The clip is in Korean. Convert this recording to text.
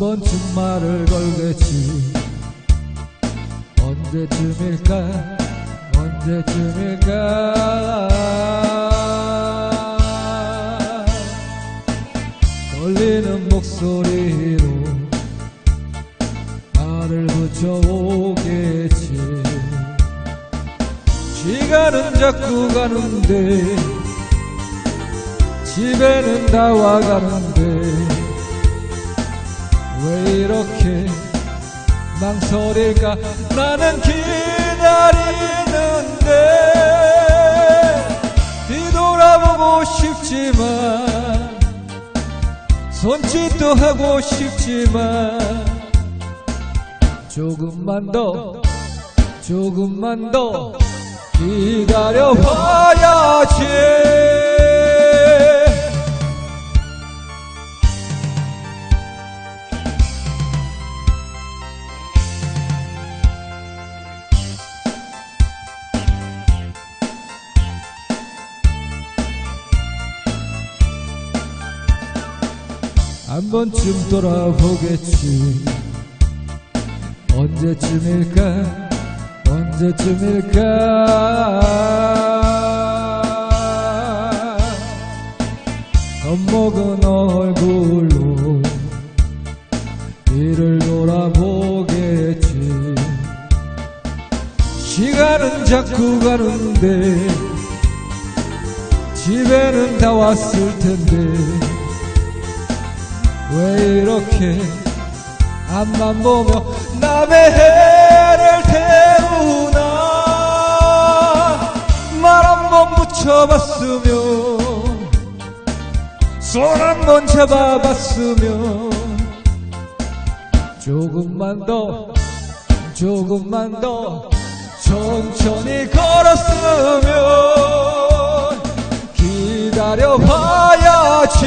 번쯤 말을 걸겠지. 언제쯤일까? 언제쯤일까? 떨리는 목소리로 말을 붙여오겠지. 시간은 자꾸 가는데 집에는 다 와가는데 왜 이렇게 망설일까? 나는 기다리는데 뒤돌아보고 싶지만 손짓도 하고 싶지만 조금만 더 조금만 더 기다려봐야지 한 번쯤 돌아보겠지. 언제쯤일까? 언제쯤일까? 겁먹은 얼굴로 뒤를 돌아보겠지. 시간은 자꾸 가는데 집에는 다 왔을 텐데 왜 이렇게 앞만 보며 남의 해를 태우나? 말 한 번 붙여봤으면 손 한 번 잡아봤으면 조금만 더 조금만 더 천천히 걸었으면 기다려봐야지